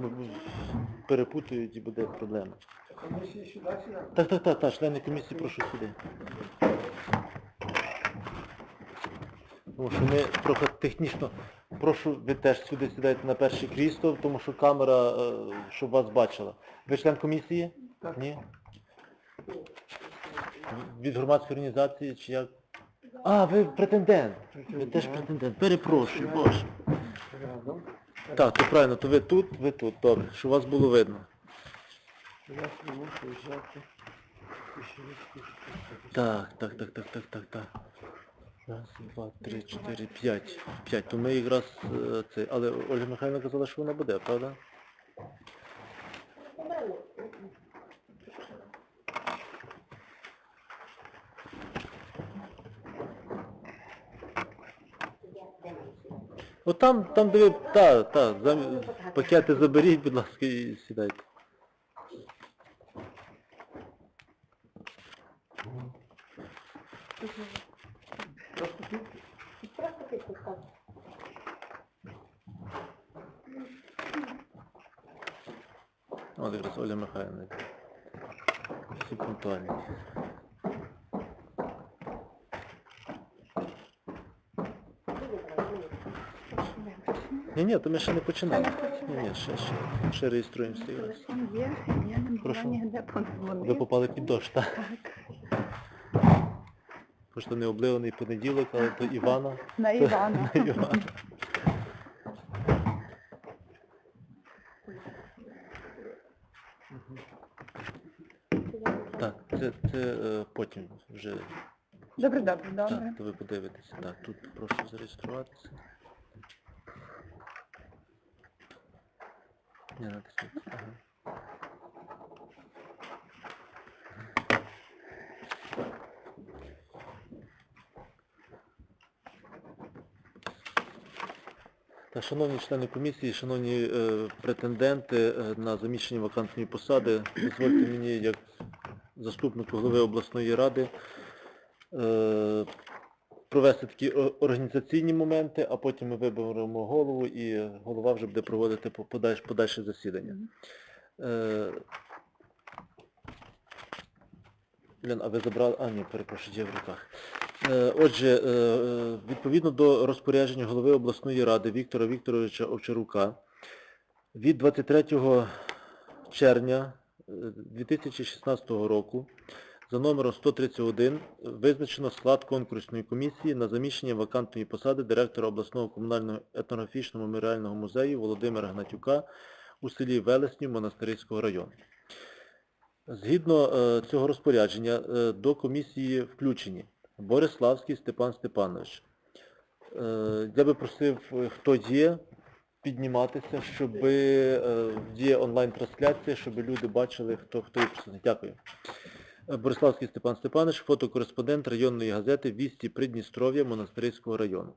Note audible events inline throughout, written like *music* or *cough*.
ну, перепутають і буде проблема. Так, так, так, так, члени комісії прошу сюди. Тому що ми трохи технічно, прошу, ви теж сюди сідайте на перше крісло, тому що камера, е, щоб вас бачила. Ви член комісії? Так. Ні? Від громадської організації чи як? А, ви претендент. Ви теж претендент. Перепрошую, боже. Так, то правильно, то ви тут, ви тут, добре, щоб вас було видно. Я можу раз Так, так, так, так, так, так, так. Раз, два, три, чотири, п'ять. П'ять. То ми якраз е, це. Але Ольга Михайлівна казала, що вона буде, правда? Там, там де ви, та, та, зам... пакети заберіть, будь ласка, і сідайте. Просто тут. Просто підписати. От якраз Оля Михайлівна. Всі пунктуальні. Ні, то ми ще не починаємо. Ні, ні, ще, ще, ще реєструємося. Телефон є, я не Прошу. могла ніде Ви попали під дощ, так? Просто не обливаний понеділок, але то Івана. На Івана. *laughs* На Івана. Так, це, це е, потім вже Добре, добре, добре. Так, то ви подивитеся. Так, тут прошу зареєструватися. Ні, натисніть. Ага. Шановні члени комісії, шановні е, претенденти е, на заміщення вакантної посади, дозвольте мені як заступнику голови обласної ради е, провести такі організаційні моменти, а потім ми виберемо голову і голова вже буде проводити подальше, подальше засідання. Е, Лен, а ви забрали... А, ні, перепрошую, є в руках. Е, Отже, е, відповідно до розпорядження голови обласної ради Віктора Вікторовича Овчарука від 23 червня е, 2016 року за номером 131 визначено склад конкурсної комісії на заміщення вакантної посади директора обласного комунального етнографічного меморіального музею Володимира Гнатюка у селі Велеснів Монастирського району. Згідно е, цього розпорядження е, до комісії включені Бориславський Степан Степанович. Е, я би просив, хто є, підніматися, щоб є онлайн-трансляція, щоб люди бачили, хто, хто є. Дякую. Бориславський Степан Степанович, фотокореспондент районної газети «Вісті Придністров'я Монастирського району.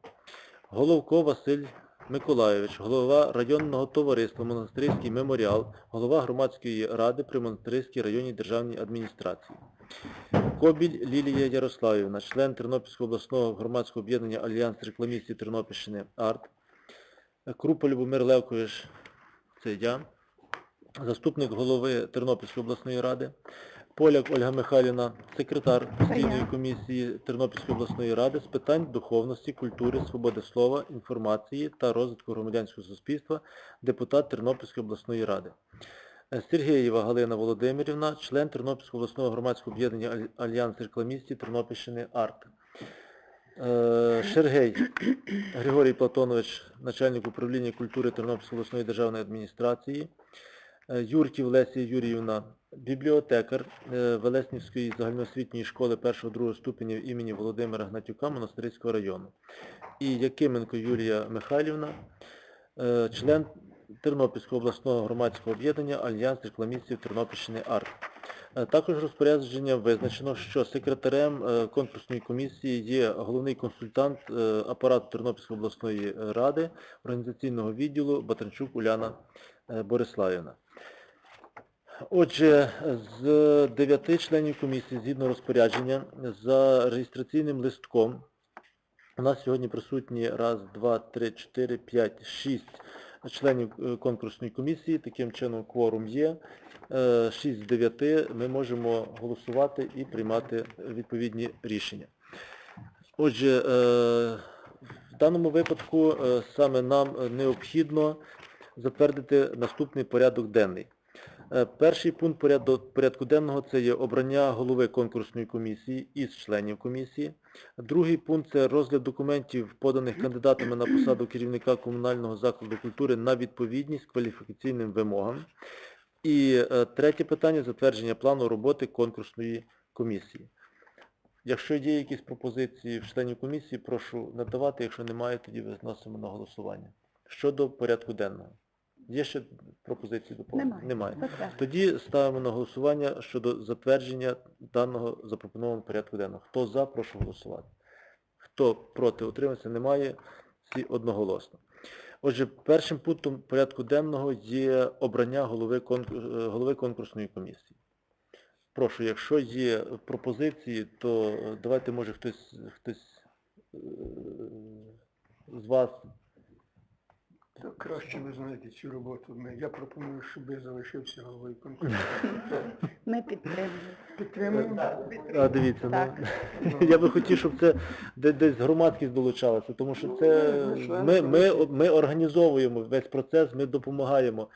Головко Василь Миколайович, голова районного товариства Монастирський меморіал, голова громадської ради при Монастирській районній державній адміністрації. Кобіль Лілія Ярославівна, член Тернопільського обласного громадського об'єднання Альянс рекламістів Тернопільщини АРТ. Крупа Любомир Левкович, це я, заступник голови Тернопільської обласної ради. Поляк Ольга Михайлівна, секретар постійної комісії Тернопільської обласної ради з питань духовності, культури, свободи слова, інформації та розвитку громадянського суспільства, депутат Тернопільської обласної ради. Е, Сергієва Галина Володимирівна, член Тернопільського обласного громадського об'єднання Альянс рекламістів Тернопільщини АРТ. Е, Шергей Григорій Платонович, начальник управління культури Тернопільської обласної державної адміністрації. Е, Юрків Лесія Юріївна, бібліотекар е, Велеснівської загальноосвітньої школи 1-2 ступенів імені Володимира Гнатюка Монастирського району. І Якименко Юлія Михайлівна, е, член Тернопільського обласного громадського об'єднання Альянс рекламістів Тернопільщини АРТ. Е, Також розпорядження визначено, що секретарем конкурсної комісії є головний консультант апарату Тернопільської обласної ради організаційного відділу Батранчук Уляна Бориславівна. Отже, з дев'яти членів комісії, згідно розпорядження, за реєстраційним листком у нас сьогодні присутні раз, два, три, чотири, п'ять, шість членів е, конкурсної комісії. Таким чином кворум є. Е, 6 з 9 ми можемо голосувати і приймати відповідні рішення. Отже, е, в даному випадку е, саме нам е, необхідно затвердити наступний порядок денний. Е, Перший пункт порядку, денного це є обрання голови конкурсної комісії із членів комісії. Другий пункт це розгляд документів, поданих кандидатами на посаду керівника комунального закладу культури на відповідність кваліфікаційним вимогам. І е, третє питання затвердження плану роботи конкурсної комісії. Якщо є якісь пропозиції в членів комісії, прошу надавати. Якщо немає, тоді виносимо на голосування. Щодо порядку денного. Є ще пропозиції доповнення? Немає. Затвердження. Тоді ставимо на голосування щодо затвердження даного запропонованого порядку денного. Хто за, прошу голосувати. Хто проти утримався, немає. Всі одноголосно. Отже, першим пунктом порядку денного є обрання голови, конкур- е, голови конкурсної комісії. Прошу, якщо є пропозиції, то давайте, може, хтось, хтось е, з вас То краще ви знаєте цю роботу. Я пропоную, щоб я залишився головою конкурсу. Ми підтримуємо. Підтримуємо? А, дивіться, Так. ну, *laughs* я би хотів, щоб це де- десь громадськість долучалася, тому що це ми, ми, ми організовуємо весь процес, ми допомагаємо.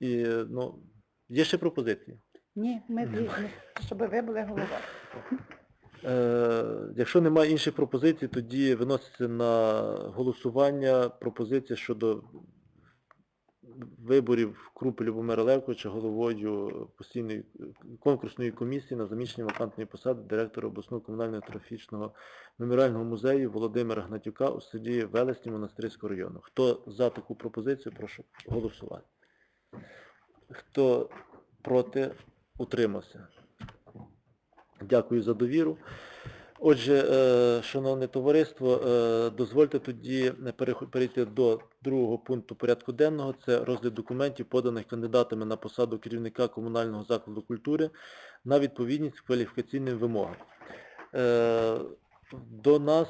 І, ну, є ще пропозиції. Ні, ми згідні, щоб ви були головою. *laughs* Е, якщо немає інших пропозицій, тоді виноситься на голосування пропозиція щодо виборів Крупи Любомира Левковича головою постійної конкурсної комісії на заміщення вакантної посади директора обласного комунального трофічного меморіального музею Володимира Гнатюка у селі Велесні Монастирського району. Хто за таку пропозицію, прошу голосувати. Хто проти, утримався. Дякую за довіру. Отже, е, шановне товариство, е, дозвольте тоді перейти до другого пункту порядку денного. Це розгляд документів, поданих кандидатами на посаду керівника комунального закладу культури на відповідність кваліфікаційним вимогам. Е, До нас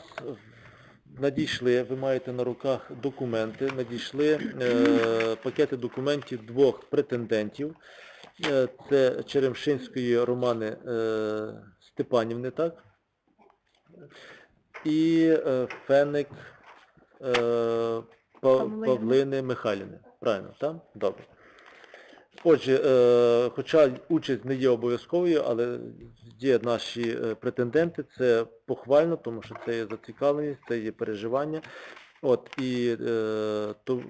надійшли, ви маєте на руках документи, надійшли е, пакети документів двох претендентів. Це Черемшинської Романи е, Степанівни, так? І е, Феник е, Павлини. Михайлівни. Правильно, так? Добре. Отже, хоча участь не є обов'язковою, але є наші претенденти, це похвально, тому що це є зацікавленість, це є переживання. От, і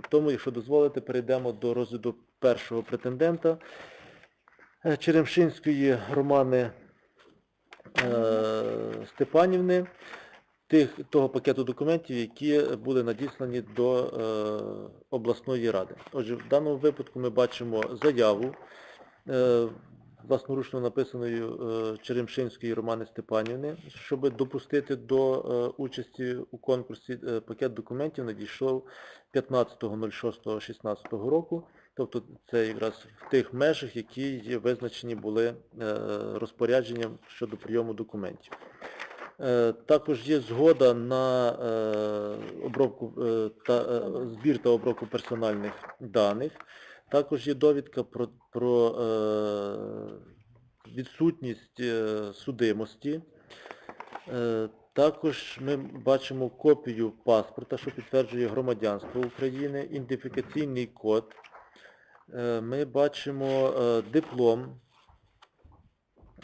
тому, якщо дозволите, перейдемо до розгляду першого претендента. Е, Черемшинської Романи е, Степанівни, тих, того пакету документів, які були надіслані до е, обласної ради. Отже, в даному випадку ми бачимо заяву власноручно написаною Черемшинської Романи Степанівни, щоб допустити до участі у конкурсі пакет документів надійшов 15.06.16 року. Тобто це якраз в тих межах, які визначені були е, розпорядженням щодо прийому документів. Е, Також є згода на е, обробку та збір та обробку персональних даних. Також є довідка про, про відсутність судимості. Також ми бачимо копію паспорта, що підтверджує громадянство України, ідентифікаційний код. Е, Ми бачимо е, диплом,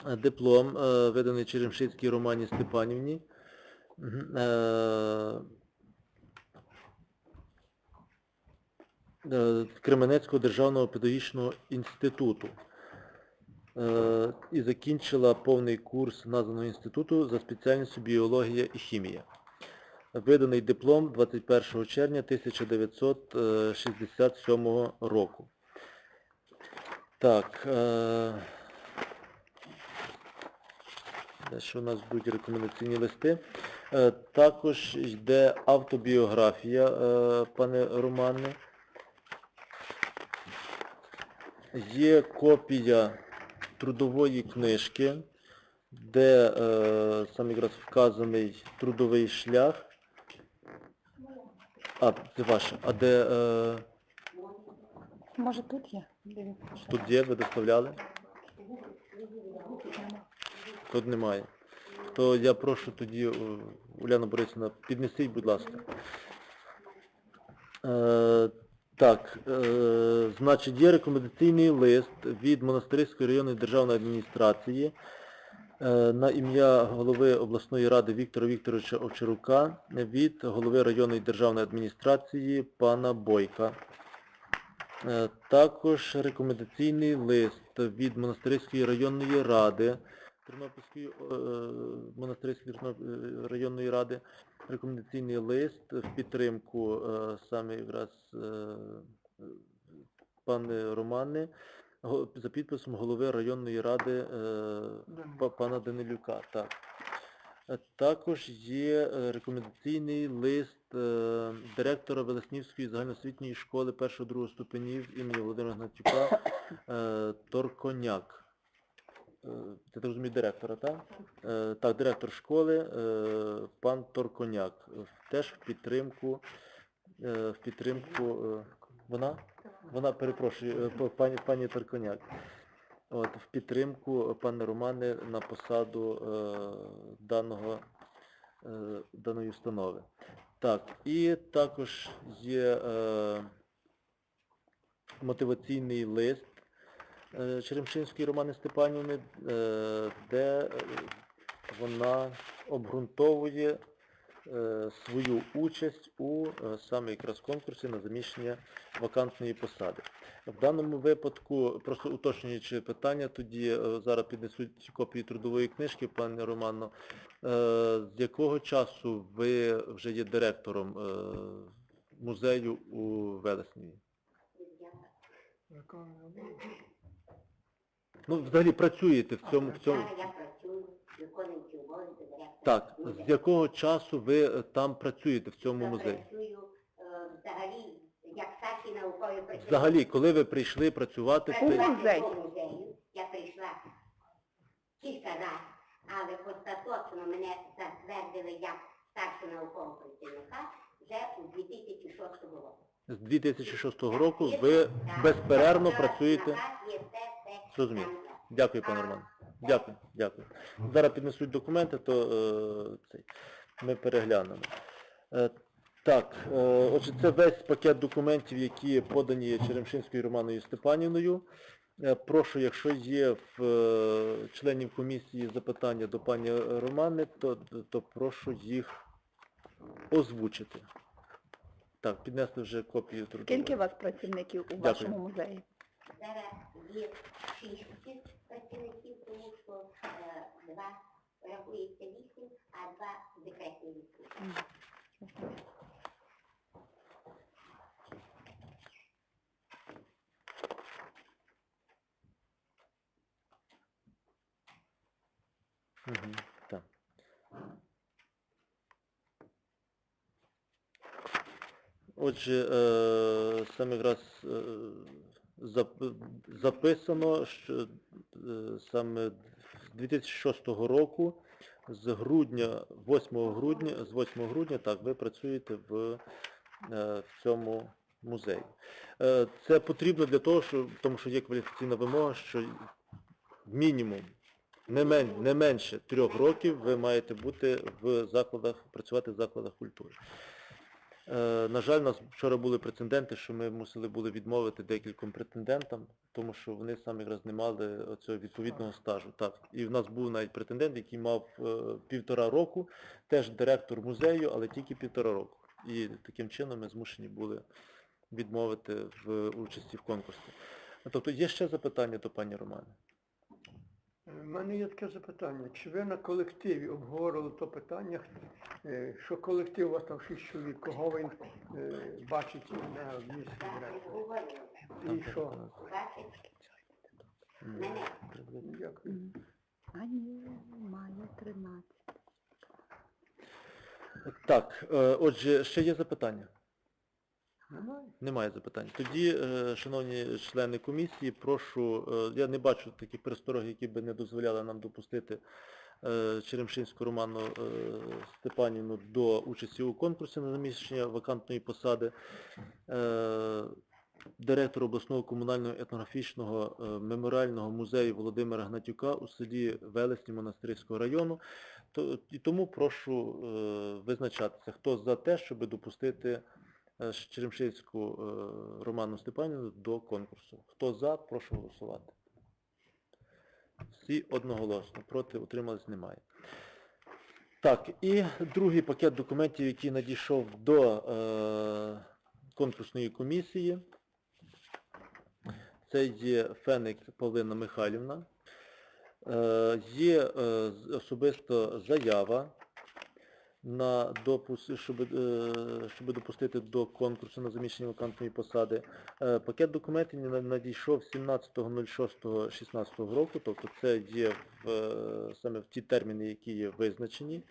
Е, диплом, виданий Черемшицькій Романі Степанівні. Кременецького державного педагогічного інституту. І закінчила повний курс названого інституту за спеціальністю біологія і хімія. Виданий диплом 21 червня 1967 року. Так. Е... Що у нас будуть рекомендаційні листи. Е, Також йде автобіографія е, пане Романе. Є копія трудової книжки, де сам якраз вказаний трудовий шлях. А, це ваше. А де... Е, Може тут є? Тут є, ви доставляли? Тут немає. То я прошу тоді, Уляна Борисівна, піднесіть, будь ласка. Е, так, е, значить, є рекомендаційний лист від Монастирської районної державної адміністрації е, на ім'я голови обласної ради Віктора Вікторовича Овчарука від голови районної державної адміністрації пана Бойка. Е, Також рекомендаційний лист від Монастирської районної ради Тернопільської е, монастирської е, районної ради рекомендаційний лист в підтримку саме якраз пане Романи го- за підписом голови районної ради пана Данилюка. Так. Е, Також є е, рекомендаційний лист е, директора Велеснівської загальноосвітньої школи 1-2 ступенів імені Володимира Гнатюка Торконяк. Це ти розумієш директора, так? Так, директор школи, пан Торконяк. Теж в підтримку, в підтримку, вона? Вона, перепрошую, пані, пані Торконяк. От, в підтримку е, пане Романе на посаду е, даного, е, даної установи. Так, і також є е, мотиваційний лист е, Черемшинської Романи Степанівни, е, де вона обґрунтовує е, свою участь у е, саме якраз конкурсі на заміщення вакантної посади. В даному випадку, просто уточнюючи питання, тоді е, зараз піднесуть копії трудової книжки, пане Романо. Е, З якого часу ви вже є директором е, музею у Велесніві? Ну, взагалі працюєте в цьому, в цьому. Я працюю, виконуючи обов'язки директора. Так, з якого часу ви там працюєте в цьому Я музеї? працюю е, взагалі як старший науковий працівник. Взагалі, коли ви прийшли працювати в цей... Працювати музей. музею я прийшла кілька разів, але остаточно мене затвердили як старшого наукового працівника вже у 2006 році. з 2006 року ви безперервно працюєте. Зрозумів. Дякую, пане Роман. Дякую, дякую. Зараз піднесуть документи, то е, цей, ми переглянемо. Е, так, е, отже, це весь пакет документів, які подані Черемшинською Романою Степанівною. Е, прошу, якщо є в е, членів комісії запитання до пані Романи, то, то прошу їх озвучити. Так, піднесли вже копію трудової. Скільки у вас працівників у вашому музеї? Зараз є шість працівників, тому що е, два рахується вісім, а два декретні вісім. Угу, так. Отже, е, саме якраз е, записано, що е, саме з 2006 року, з грудня, 8 грудня, з 8 грудня, так, ви працюєте в, е, в цьому музеї. Е, Це потрібно для того, що, тому що є кваліфікаційна вимога, що мінімум не, мен, не менше трьох років ви маєте бути в закладах, працювати в закладах культури. Е, на жаль, у нас вчора були прецеденти, що ми мусили були відмовити декільком претендентам, тому що вони саме якраз не мали цього відповідного стажу. Так. І в нас був навіть претендент, який мав е, півтора року, теж директор музею, але тільки півтора року. І таким чином ми змушені були відмовити в участі в конкурсі. Тобто є ще запитання до пані Романи? У мене є таке запитання. Чи ви на колективі обговорили то питання, е, що колектив у вас там шість чоловік, кого він е, бачить на місці? І що? Мене Дякую. А ні, має 13. Так, е, отже, ще є запитання? Немає? Немає запитань. Тоді, е, шановні члени комісії, прошу, е, я не бачу таких пересторог, які би не дозволяли нам допустити е, Черемшинську Роману Степанівну до участі у конкурсі на заміщення вакантної посади. Директора обласного комунального етнографічного меморіального музею Володимира Гнатюка у селі Велесні Монастирського району. І тому прошу визначатися, хто за те, щоб допустити Черемшицьку е, Роману Степанівну до конкурсу. Хто за, прошу голосувати. Всі одноголосно, проти утримались немає. Так, і другий пакет документів, який надійшов до е, конкурсної комісії. Це є Феник Павлина Михайлівна. Е, є е, особисто заява на допуск, щоб, е, щоб допустити до конкурсу на заміщення вакантної посади. Е, Пакет документів надійшов 17.06.16 року, тобто це є в, е, саме в ті терміни, які є визначені.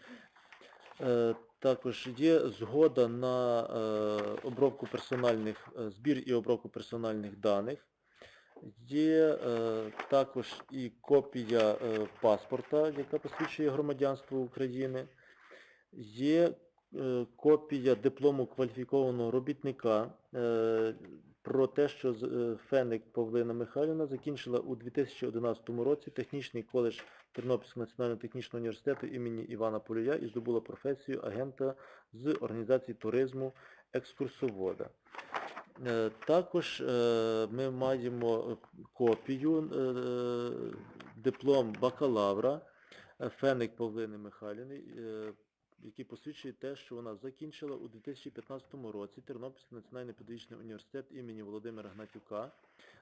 Також є згода на обробку персональних, збір і обробку персональних даних. Є е, також і копія е, паспорта, яка посвідчує громадянство України. Є е, копія диплому кваліфікованого робітника е, про те, що е, Феник Павлина Михайлівна закінчила у 2011 році технічний коледж Тернопільського національного технічного університету імені Івана Полюя і здобула професію агента з організації туризму екскурсовода. Також ми маємо копію, диплом бакалавра Феник Павлини Михайлівни, який посвідчує те, що вона закінчила у 2015 році Тернопільський національний педагогічний університет імені Володимира Гнатюка,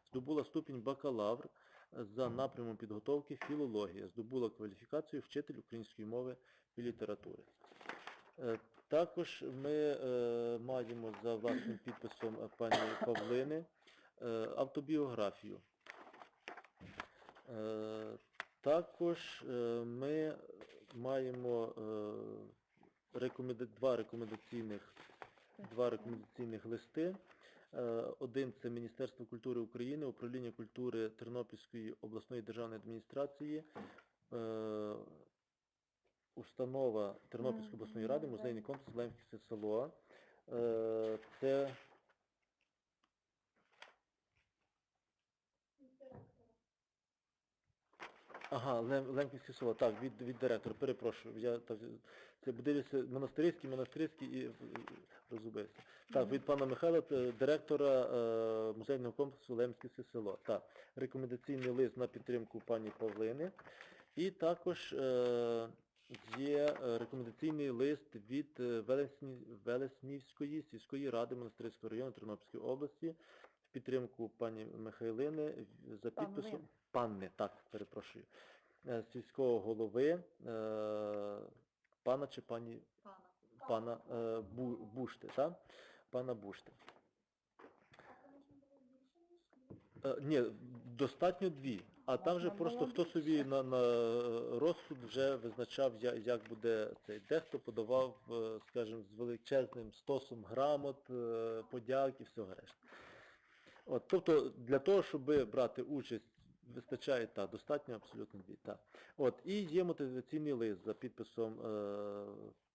здобула ступінь бакалавр за напрямом підготовки філологія, здобула кваліфікацію вчитель української мови і літератури. Е, Також ми е, маємо за власним підписом е, пані Павлини автобіографію. Також ми маємо рекоменда... два рекомендаційних два рекомендаційних листи. Е, Один це Міністерство культури України, Управління культури Тернопільської обласної державної адміністрації, е, установа Тернопільської обласної ради, музейний комплекс Лемківське село. Е, Це Ага, Лем, Лемківське село, так, від, від директора, перепрошую. Я так, це дивлюся монастирський, монастирський і е, розгубився. Так, від пана Михайла, це директора е, музейного комплексу Лемківське село. Так, рекомендаційний лист на підтримку пані Павлини. І також е, є е, рекомендаційний лист від е, Велесні, Велеснівської сільської ради Монастирського району Тернопільської області в підтримку пані Михайлини за підписом Павлини. Панни, так, перепрошую, е, сільського голови е, пана чи пані пана е, Бу, Бушти, так? Пана Бушти. Ні, достатньо дві. А там вже просто хто собі на, на розсуд вже визначав, як буде цей. Дехто подавав, скажімо, з величезним стосом грамот, подяк і всього решта. От, тобто для того, щоб брати участь, вистачає та достатньо абсолютно дві. Та. От, і є мотиваційний лист за підписом е,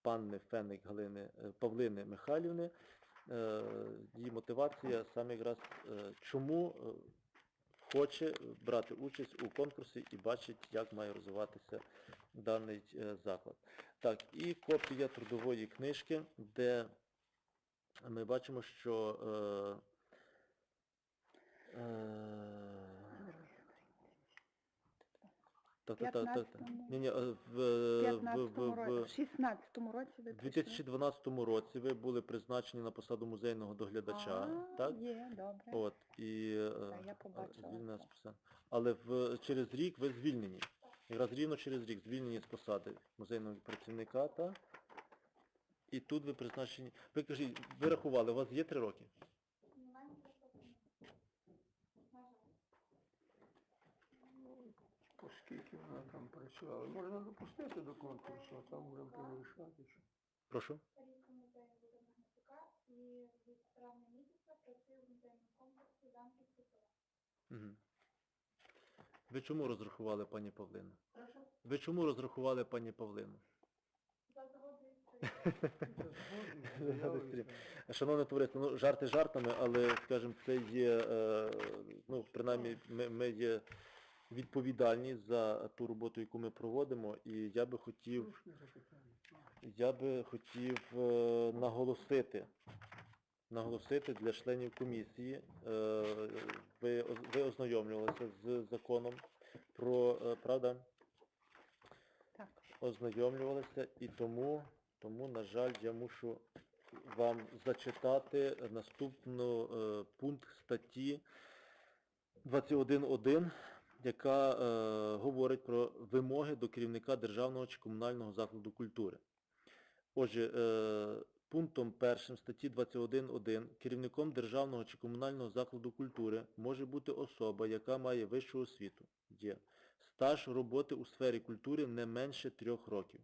панни Феник Галини е, Павлини Михайлівни. Е, її мотивація саме якраз е, чому е, хоче брати участь у конкурсі і бачить, як має розвиватися даний е, заклад. Так, і копія трудової книжки, де ми бачимо, що е, е, так, так, так, так, так. 15-му. Ні, ні, в, в, в, в, в 16 році ви у 2012 році ви були призначені на посаду музейного доглядача, А, так? Є, добре. От, і е, я е, побачила звільнена з Але в, через рік ви звільнені. Якраз рівно через рік звільнені з посади музейного працівника, та? І тут ви призначені. Ви кажіть, ви рахували, у вас є три роки? Оскільки вона там працювала, можна допустити до конкурсу, а там будемо повирішати. що. Прошу. Рідко музею Володимира Гнатюка і від травня місяця працюю в музейному комплексі Замківське село. Угу. Ви чому розрахували пані Павлину? Прошу. Ви чому розрахували пані Павлину? За згодою. *laughs* Шановне товариство, ну жарти жартами, але, скажімо, це є, е, ну, принаймні, ми, ми є відповідальні за ту роботу, яку ми проводимо, і я би хотів, я би хотів е, наголосити, наголосити для членів комісії, е, ви, ви ознайомлювалися з законом про, е, правда, Так. ознайомлювалися, і тому, тому, на жаль, я мушу вам зачитати наступну пункт статті 21.1, яка е, говорить про вимоги до керівника державного чи комунального закладу культури. Отже, е, пунктом 1 статті 21.1 керівником державного чи комунального закладу культури може бути особа, яка має вищу освіту, є стаж роботи у сфері культури не менше трьох років.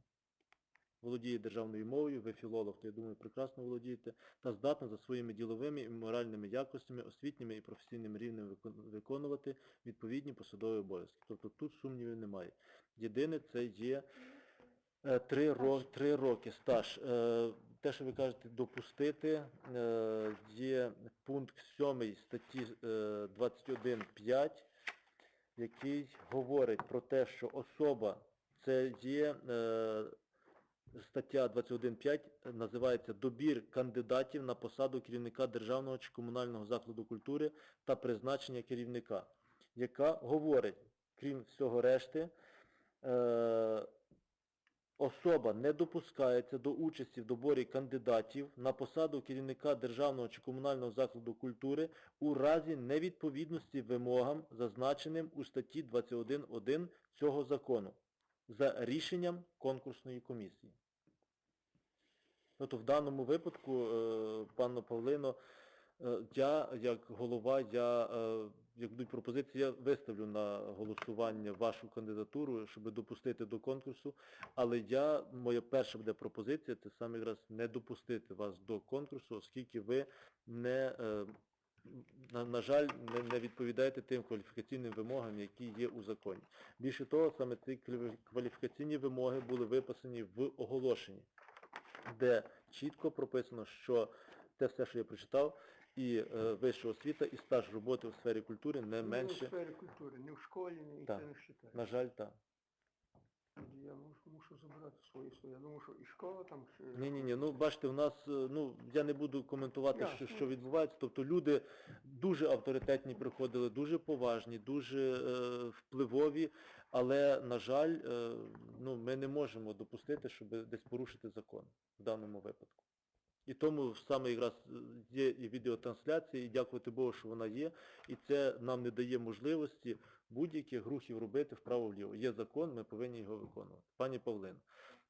Володіє державною мовою, ви філолог, то я думаю, прекрасно володієте, та здатна за своїми діловими і моральними якостями, освітніми і професійним рівнем виконувати відповідні посадові обов'язки. Тобто тут сумнівів немає. Єдине це є е, три, ро, три роки стаж. Е, Те, що ви кажете, допустити, е, є пункт 7 статті е, 21.5, який говорить про те, що особа, це є стаття 21.5, називається «Добір кандидатів на посаду керівника державного чи комунального закладу культури та призначення керівника», яка говорить, крім всього решти, е, особа не допускається до участі в доборі кандидатів на посаду керівника державного чи комунального закладу культури у разі невідповідності вимогам, зазначеним у статті 21.1 цього закону за рішенням конкурсної комісії. Тобто в даному випадку, е, пане Павлино, е, я як голова, я, е, як будуть пропозиції, я виставлю на голосування вашу кандидатуру, щоб допустити до конкурсу, але я, моя перша буде пропозиція, це саме якраз не допустити вас до конкурсу, оскільки ви не, на, жаль, не відповідаєте тим кваліфікаційним вимогам, які є у законі. Більше того, саме ці кваліфікаційні вимоги були виписані в оголошенні, де чітко прописано, що те все, що я прочитав, і е, вища освіта, і стаж роботи у сфері культури не Не в менше, сфері культури, не в школі, ні, Так. це не вважає. на жаль, так. Я мушу, мушу забрати свої слова. Я думаю, що і школа там... ще- Ні, ні, ні. Ну бачите, в нас, е, ну я не буду коментувати, yeah. що, що відбувається. Тобто люди дуже авторитетні приходили, дуже поважні, дуже е, впливові, але, на жаль, е, ну, ми не можемо допустити, щоб десь порушити закон в даному випадку. І тому саме якраз е, є і відеотрансляція, і дякувати Богу, що вона є, і це нам не дає можливості будь-яких рухів робити вправо-вліво. Є закон, ми повинні його виконувати. Пані Павлино,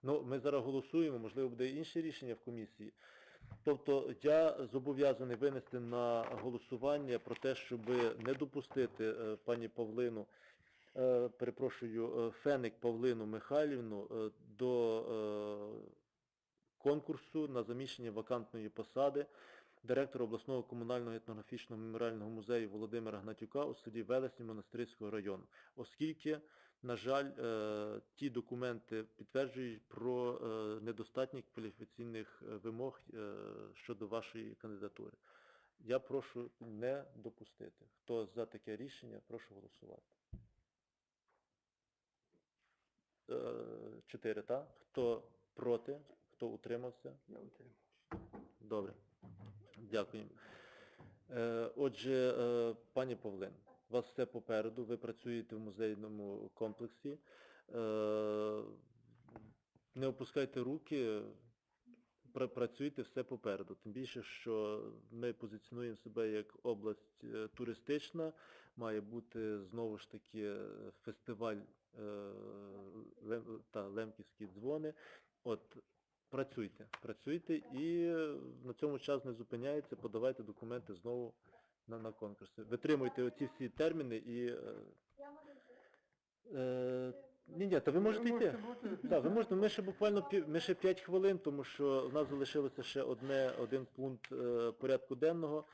ну ми зараз голосуємо, можливо, буде інше рішення в комісії. Тобто я зобов'язаний винести на голосування про те, щоб не допустити е, пані Павлину, е, перепрошую, Феник Павлину Михайлівну до конкурсу на заміщення вакантної посади директора обласного комунального етнографічного меморіального музею Володимира Гнатюка у селі Велесні Монастирського району, оскільки, на жаль, е, ті документи підтверджують про е, недостатність кваліфікаційних е, вимог щодо вашої кандидатури. Я прошу не допустити. Хто за таке рішення, прошу голосувати. Чотири, так? Хто проти, хто утримався? Я утримався. Добре. Дякую. Е, Отже, е, пані Павлин, у вас все попереду, ви працюєте в музейному комплексі. Е, Не опускайте руки, пра- працюйте все попереду. Тим більше, що ми позиціонуємо себе як область туристична, має бути знову ж таки фестиваль та Лемківські дзвони. От працюйте, працюйте і е, на цьому час не зупиняється, подавайте документи знову на, на конкурси. Витримуйте оці всі терміни і... е, Я можу Е, ні, ні, та ви можете йти. Так, ви можете, ми ще буквально пів, ми ще 5 хвилин, тому що в нас залишилося ще одне, один пункт е, порядку денного.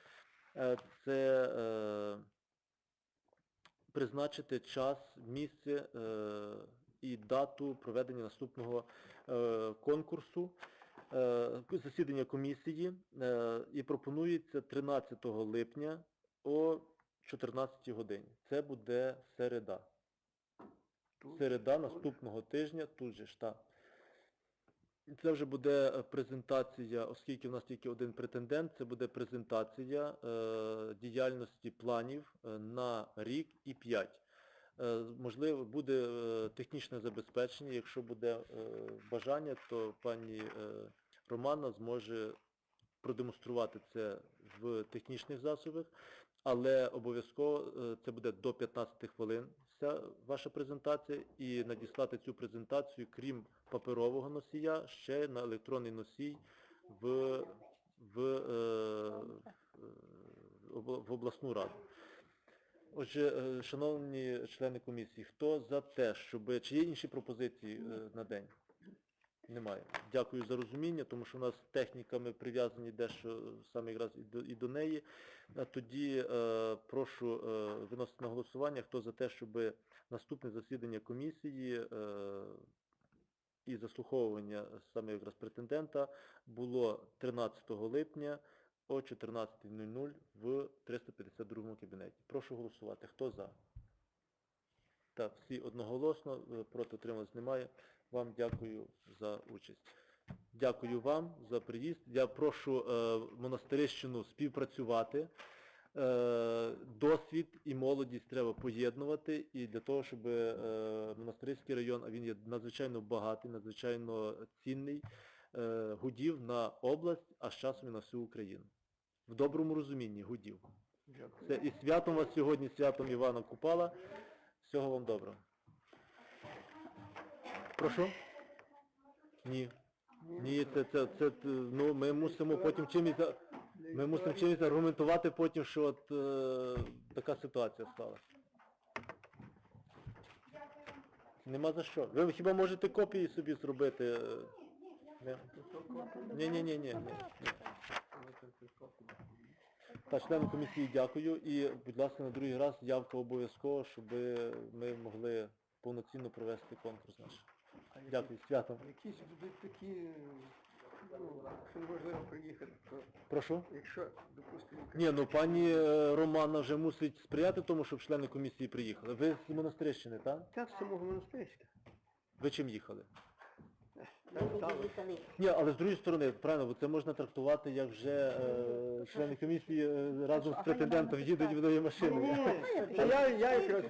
Е, це е, призначити час, місце е, і дату проведення наступного конкурсу. Е, Засідання комісії е, і пропонується 13 липня о 14 годині. Це буде середа. Середа наступного тижня, тут же ж, Це вже буде е, презентація, оскільки в нас тільки один претендент, це буде презентація е, діяльності планів е, на рік і 5. Е, можливо, буде е, технічне забезпечення, якщо буде е, бажання, то пані Романа зможе продемонструвати це в технічних засобах, але обов'язково це буде до 15 хвилин вся ваша презентація. І надіслати цю презентацію, крім паперового носія, ще на електронний носій в, в, в обласну раду. Отже, е, шановні члени комісії, хто за те, щоб... Чи є інші пропозиції е, на день? Немає. Дякую за розуміння, тому що в нас техніками прив'язані дещо саме якраз і до, і до неї. А тоді е, прошу е, виносити на голосування, хто за те, щоб наступне засідання комісії е, і заслуховування саме якраз претендента було 13 липня о 14.00 в 352 кабінеті. Прошу голосувати. Хто за? Так, всі одноголосно, е, проти утрималось немає. Вам дякую за участь. Дякую вам за приїзд. Я прошу е, монастирищину співпрацювати. Е, досвід і молодість треба поєднувати, і для того, щоб е, монастирський район, а він є надзвичайно багатий, надзвичайно цінний, е, гудів на область, а з часом і на всю Україну. В доброму розумінні гудів. Це і святом вас сьогодні, святом Івана Купала. Всього вам доброго. Прошу? Ні. Ні, це, це, це, ну, ми мусимо потім чимось, ми мусимо чимось аргументувати потім, що от е, така ситуація сталася. Нема за що. Ви хіба можете копії собі зробити? е? Ні, ні, ні, ні, ні. Так, члени комісії дякую і, будь ласка, на другий раз явка обов'язково, щоб ми могли повноцінно провести конкурс наш. Дякую, святом. Якісь будуть такі, ну, що неможливо приїхати, то Прошу. якщо, допустимо, Ні, ну пані е, Романа вже мусить сприяти тому, щоб члени комісії приїхали. Ви з Монастирщини, так? так з самого монастирська. Ви чим їхали? Ні, але з іншої сторони, правильно, бо це можна трактувати, як вже е, члени комісії е, разом з претендентом їдуть в нові машини. *laughs* Та я, я якраз